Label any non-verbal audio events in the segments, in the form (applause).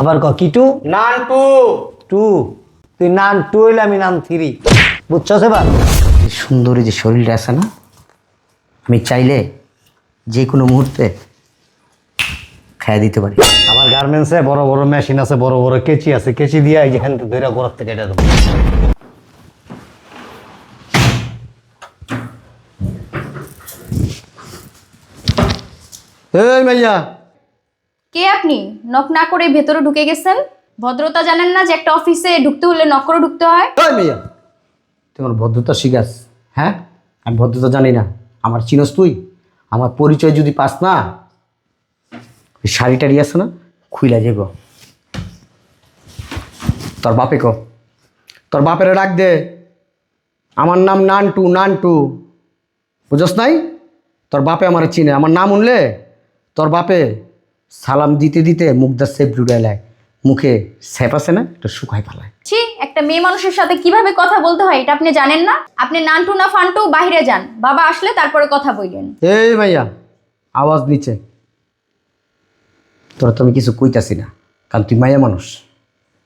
আবার ক কিটু Nantu. Two. Two তুই নান টু হইলে আমি নাম থ্রি বুঝছস এবার? এই সুন্দরী যে শরীরটা আছে না? আমি চাইলে যে কোনো মুহূর্তে খাইয়ে দিতে পারি। আমার গার্মেন্টসে বড় বড় মেশিন আছে বড় বড় কেচি আছে। কেচি দিয়ে যেখান থেকে ধরে গোড়ার থেকে এটা দেবো। এই মাইয়া কে আপনি? নক না করে ভেতরে ঢুকে গেছেন? ভদ্রতা জানেন না যে একটা অফিসে ঢুকতে হলে নক করে ঢুকতে হয়? ওই মেয়া তোমার ভদ্রতা শিখাস হ্যাঁ? আমি ভদ্রতা জানি না, আমার চিনস তুই? আমার পরিচয় যদি পাস না ওই শাড়ি টাড়ি আছে না, খুইলা যাব তোর বাপে ক, তোর বাপের ডাক দে। আমার নাম নানটু নানটু। বুঝস নাই? তোর বাপে আমার চিনে, আমার নাম উনলে তোর বাপে সালাম দিতে দিতে মুখদার সেপ জুড়াইলায় মুখে স্যাপ আছে না এটা শুকাই ফেলায় ছি একটা মেয়ে মানুষের সাথে কীভাবে কথা বলতে হয় এটা আপনি জানেন না? আপনি নানটু না ফান্টু বাইরে যান। বাবা আসলে তারপরে কথা বললেন এই ভাইয়া আওয়াজ নিচে। তোরা তো আমি কিছু কইতাছি না কারণ তুই মায়া মানুষ।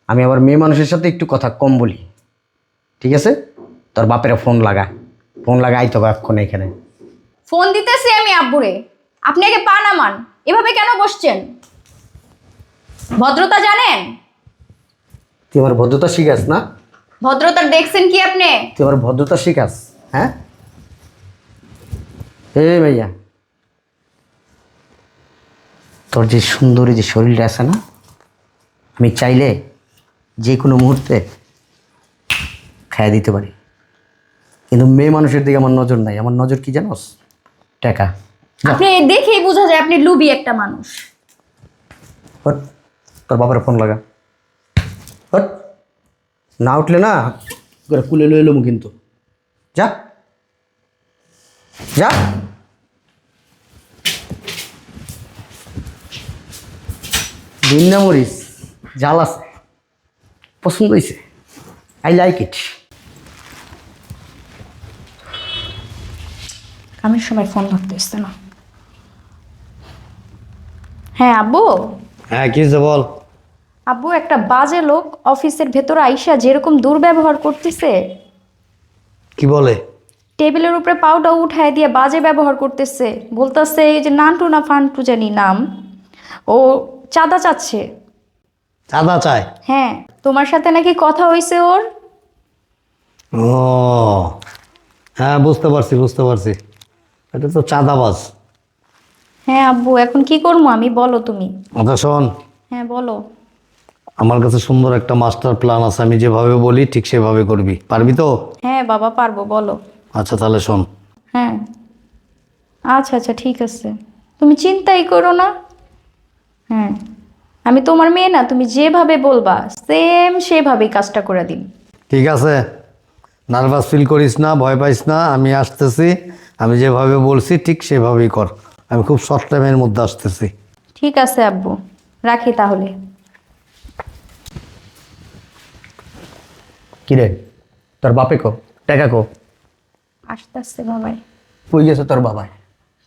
আমি আবার মেয়ে মানুষের সাথে একটু কথা কম বলি। ঠিক আছে? তোর বাপের ফোন লাগা। ফোন লাগাই তো এক্ষণ এখানে। ফোন দিতেছি আমি আব্বুরে। আপনি আগে পা নামান। এভাবে কেন বসছেন? ভদ্রতা জানেন? তুই আমার ভদ্রতা শিখাস না? ভদ্রতা দেখছেন কি আপনি? তুই আমার ভদ্রতা শিখাস হ্যাঁ? এই ভাইয়া তোর যে সুন্দরী যে শরীরটা আছে না আমি চাইলে যে কোনো মুহূর্তে খাইয়ে দিতে পারি। কিন্তু মেয়ে মানুষের দিকে আমার নজর নাই আমার নজর কি জানোস? টাকা। আপনি দেখেই বোঝা যায় আপনি লুবি একটা মানুষ। হট তোর বাবার ফোন লাগা। হট না উঠলে না? করে কুলে লয়ে এলাম কিন্তু। যা। যা। ভিন্না মরিচ জাল আছে। পছন্দ হয়েছে আই লাইক ইট কামের সময় ফোন ধরতে এসছে না। হ্যাঁ আব্বু? হ্যাঁ কি হয়েছে বল? আব্বু একটা বাজে লোক অফিসের ভেতরে আইসা যেরকম দুর্ব্যবহার করতেছে। কি বলে? টেবিলের উপরে পাউডার উঠায় দিয়ে বাজে ব্যবহার করতেছে। বলতেছে এই যে নানটু না ফান্টু জানি নাম ও চাঁদা চাচ্ছে। চাঁদা চায়? হ্যাঁ তোমার সাথে নাকি কথা হয়েছে ওর? ও হ্যাঁ বুঝতে পারছি বুঝতে পারছি। এটা তো চাঁদাবাজ। হ্যাঁ আব্বু এখন কি করব? আমি বলো তুমি। আচ্ছা শোন। হ্যাঁ বলো। আমার কাছে সুন্দর একটা মাস্টার প্ল্যান আছে আমি যেভাবে বলি ঠিক সেভাবে করবি। পারবি তো? হ্যাঁ বাবা পারব বলো। আচ্ছা তাহলে শোন। হ্যাঁ। আচ্ছা আচ্ছা ঠিক আছে। তুমি চিন্তাই করো না। হ্যাঁ। আমি তোমার মেয়ে না তুমি যেভাবে বলবা সেম সেভাবেই কাজটা করে দিন ঠিক আছে। নার্ভাস ফিল করিস না ভয় পাইস না আমি আসতেছি। আমি যেভাবে বলছি ঠিক সেভাবেই কর। আমি খুব শর্ট টাইমের মধ্যে আসতেছি। ঠিক আছে আব্বু রাখি তাহলে। কিরে তোর বাপে কো? টাকা কো? আসতে আসতে বাবাই। কই গেছে তোর বাবাই?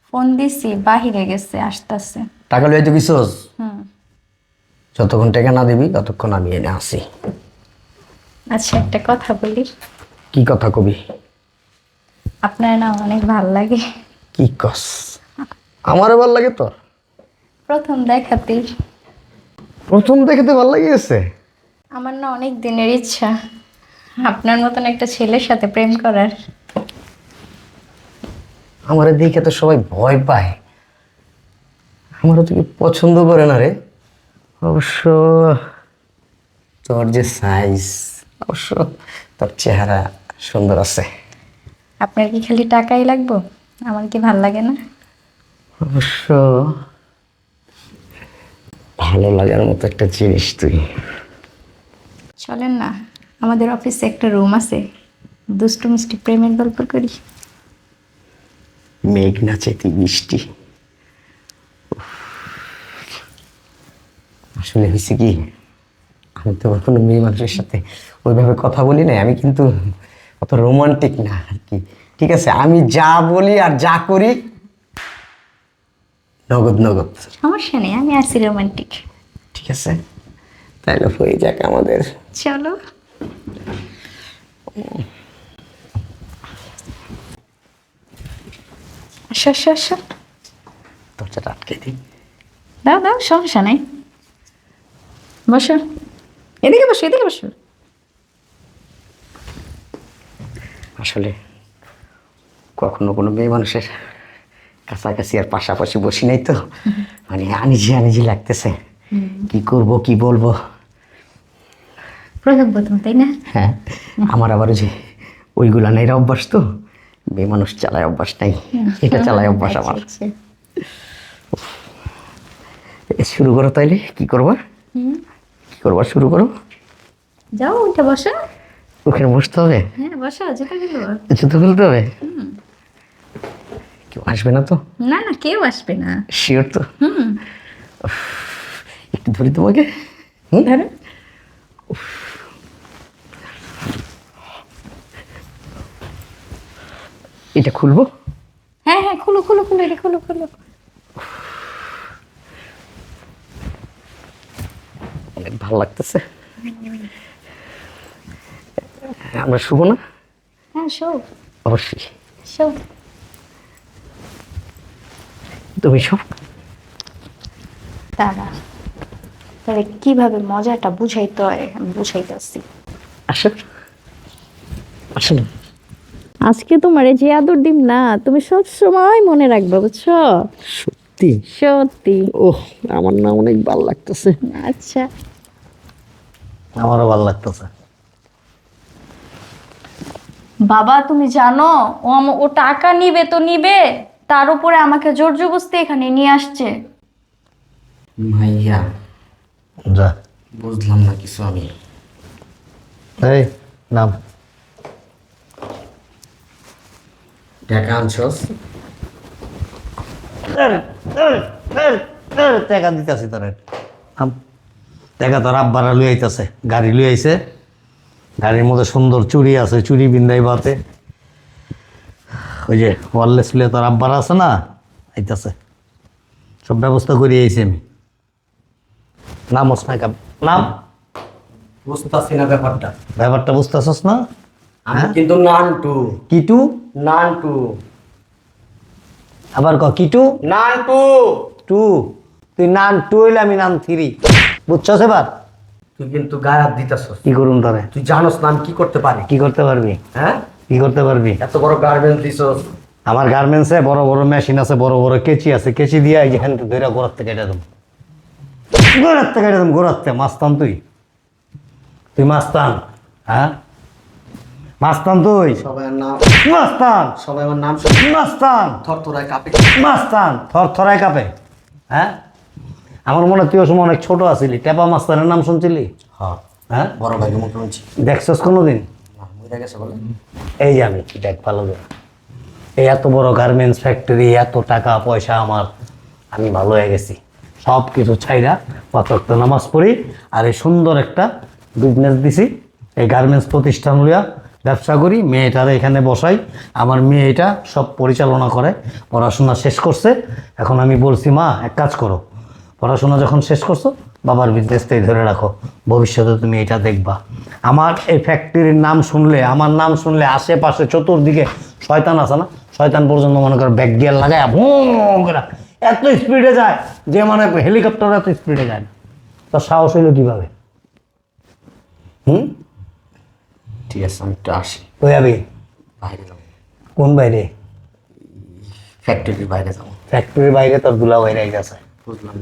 ফোন দিছি বাহিরে গেছে আসতে আসতে টাকা লইয়া তো বিশ্বস হুম। যতক্ষণ টাকা না দিবি ততক্ষণ আমি এনে আসি আচ্ছা একটা কথা বলি। কি কথা কবি? আপনার না অনেক ভালো লাগে। কি কস? আমার ভালো লাগে তোর? প্রথম দেখাতে। প্রথম দেখতে ভালো লাগে গেছে আমার না অনেক দিনের ইচ্ছা। আপনার মতন একটা ছেলের সাথে প্রেম করার। আমার দেখে তো সবাই ভয় পায়। আমারও তুমি পছন্দ করে না রে। অবশ্য তোর যে সাইজ অবশ্য তোর চেহারা সুন্দর আছে। আপনার কি খালি টাকাই লাগবো? আমার কি ভালো লাগে না? অবশ্য ভালো লাগার মতো একটা জিনিস তুই। চলেন না আমাদের অফিসে একটা রুম আছে। দুষ্টু মিষ্টি প্রেমের গল্প করি। মেঘ নাচে তুই বৃষ্টি উফ। আসলে হয়েছে কি আমি তো কোনো মেয়ে মানুষের সাথে ওইভাবে কথা বলি না আমি কিন্তু অত রোমান্টিক না আর কি। ঠিক আছে আমি যা বলি আর যা করি নগদ নগদ। সমস্যা নেই আমি আছি রোমান্টিক ঠিক আছে। তাহলে হয়ে যাক আমাদের। চলো। আসো আসো আসো। দরজাটা আটকে দিই। দাও দাও সমস্যা নেই। বসো। এদিকে বসো এদিকে বসো। আসলে কখনো কোনো মেয়ে মানুষের কাছাকাছি আর পাশাপাশি বসি নাই তো। (laughs) মানে আনিজি আনিজি লাগতেছে। কি করব কি বলব? প্রথম প্রথম তাই না? হ্যাঁ আমার আবার যে ওইগুলা নাই অভ্যাস তো। মেয়ে মানুষ চালায় অভ্যাস নাই। (laughs) এটা চালায় অভ্যাস আমার। আচ্ছা, আচ্ছা। এ, শুরু করো তাইলে কি করবা? কি করবা শুরু করো? যাও ওইটা বসো। ওখানে বসতে হবে? হ্যাঁ বসো যেটা গেল জুতো খুলতে হবে? কেউ আসবে না তো? না না কেউ আসবে না। শিওর তো। হুম। একটু ধরি তোমাকে। ধরো। এটা খুলবো? হ্যাঁ হ্যাঁ খুলো খুলো খুলো এটা খুলো খুলো। অনেক ভালো লাগতেছে। আমরা শুভ না? হ্যাঁ শো অবশ্যই। শো তুমি সব তাহলে কীভাবে মজাটা বুঝাইতে হয়? আমি বুঝাইতেছি। আসো। আসো না। আজকে তোমার যে আদর ডিম না তুমি সব সময় মনে রাখবে বুঝছ? সত্যি? সত্যি। ওহ আমার না অনেক ভালো লাগতেছে। আচ্ছা। আমারও ভালো লাগতেছে। বাবা তুমি জানো ও ও টাকা নিবে তো নিবে। তার উপরে আমাকে জোর জবস্তি এখানে নিয়ে আসছে। মাইয়া যা। বুঝলাম না কিছু আমি। এই নাম। টাকা আনছস? টাকা দিতেছি তোর। টাকা তোর আব্বারা লুই আইতাছে গাড়ি লুই আইছে গাড়ির মধ্যে সুন্দর চুড়ি আছে চুড়ি বিন্দাই বাতে। ওই যে ওয়ারলেস লিয়ে তোর আব্বারা আছে না আইতাছে। সব ব্যবস্থা করে আইছি আমি। নাম ওসমাই কাপ নাম? বুঝতেছি না ব্যাপারটা। ব্যাপারটা বুঝতেছস না? আমি কিন্তু নানটু। কিটু? নানটু। আবার ক কিটু? নানটু। টু। তুই নাম টু হইলে আমি নাম থ্রি বুঝছস এবার? তুই কিন্তু গায়ে হাত দিতেছস। কি করুন তোরে? তুই জানোস না আমি কি করতে পারি। কি করতে পারবি? হ্যাঁ? কি করতে পারবি? এত বড় গার্মেন্টস দিছস আমার গার্মেন্টসে বড় বড় মেশিন আছে বড় বড় কেচি আছে। কেচি দিয়ে যেখান থেকে ধরে গোড়ার থেকে কেটে দেবো। গোড়ার থেকে কেটে দেবো গোড়ার থেকে। মাস্তান তুই। তুই মাস্তান হ্যাঁ? মাস্তান তুই। সবাই নাম মাস্তান সবাই আমার নাম মাস্তান থরথরায় কাঁপে। মাস্তান থর থরায় কাপে। হ্যাঁ? আমার মনে তুই সময় অনেক ছোট আছিলি। টেপা মাস্তানের নাম শুনছিলি? হ্যাঁ। হ্যাঁ? বড় ভাইকে মুখে শুনছি দেখছস কোনোদিন? এই যে আমি দেখ ভালো করে এই এত বড় গার্মেন্টস ফ্যাক্টরি এত টাকা পয়সা আমার। আমি ভালো হয়ে গেছি। সব কিছু ছাইরা পাঁচক্ত নামাজ পড়ি আর এই সুন্দর একটা বিজনেস দিছি। এই গার্মেন্টস প্রতিষ্ঠান লইয়া ব্যবসা করি, মেয়েটারে এখানে বসাই। আমার মেয়ে এটা সব পরিচালনা করে, পড়াশোনা শেষ করছে। এখন আমি বলছি, মা, এক কাজ করো। পড়াশোনা যখন শেষ করছ বাবার বিজনেসটাই ধরে রাখো। ভবিষ্যতে তুমি এটা দেখবা। আমার এই ফ্যাক্টরির নাম শুনলে আমার নাম শুনলে আশেপাশে চতুর্দিকে শয়তান আছে না? শয়তান পর্যন্ত মনে করো ব্যাক গিয়ার লাগায় ভুম করে। এত স্পিডে যায় যে মানে হেলিকপ্টার এত স্পিডে যায় না। তার সাহস হইল কীভাবে? হুম? ঠিক আছে আমি একটু আসি। কই যাবি? বাইরে যাব। কোন বাইরে? ফ্যাক্টরির বাইরে যাব। ফ্যাক্টরির বাইরে তোর দুলা বাইরে গেছে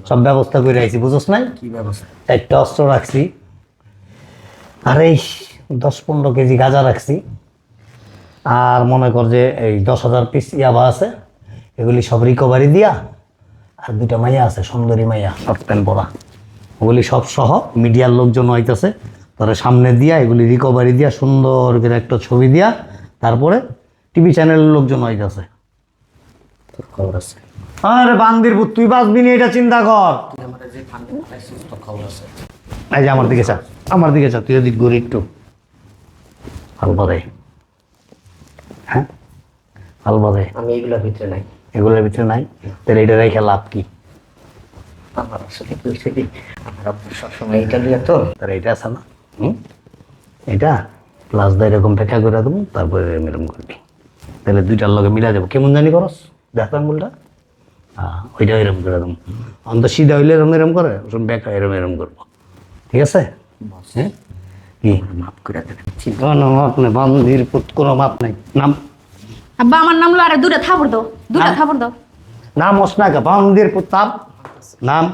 সব ব্যবস্থা করে আইছি বুঝোস নাই? কি ব্যবস্থা? চারটা অস্ত্র রাখছি। আর এই দশ পনেরো কেজি গাঁজা রাখছি। আর মনে কর যে এই দশ হাজার পিস ইয়াবা আছে এগুলি সব রিকভারি দিয়া আর দুইটা মাইয়া আছে সুন্দরী মাইয়া শর্ট প্যান্ট পরা। ওগুলি সব সহ মিডিয়ার লোকজন হইতেছে তারা সামনে দিয়া এগুলি রিকভারি দিয়া সুন্দর করে একটা ছবি দিয়া তারপরে টিভি চ্যানেলের লোকজন হইতেছে খবর আছে। আরে বান্দির পুত, তুই বাঁচবি না এটা চিন্তা কর। এই যে আমার দিকে চা আমার দিকে চা তুই ওদিক ঘুরি একটু। আলবাদে হ্যাঁ? আলবাদে আমি এইগুলোর ভিতরে নাই। এগুলোর ভিতরে নাই? তাহলে এটা রেখে লাভ কি? আমার আসলে কি হয়েছে কি? আমার আব্বু সবসময় এটা লিয়ে তো। তার এটা আছে না? হুম? এটা? প্লাস দা এরকম ব্যাখ্যা করে দেবো তারপরে এরম করবি। তাহলে দুইটার লগে মিলা যাব। কেমন জানি করস? দেখ আঙ্গুলটা হ্যাঁ ওইটা এরম করে দেবো অন্ত সিধা হইলে এরম এরম করে ওসব ব্যাখ্যা এরম এরম করব। ঠিক আছে? হ্যাঁ? কি? মাফ করে দেবেন কোনো মাপ নেই বান্দির কোনো মাপ নেই। নাম? আব্বা আমার নাম লো আরে দুটা থাপড় দাও দুটা। থাপড় দাও। নাম ওসনাকে বান্দির নাম?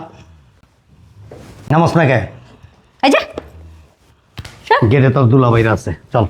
নাম ওসনাকে এই যা। গেটে তোর দুলাভাইরা আছে চল।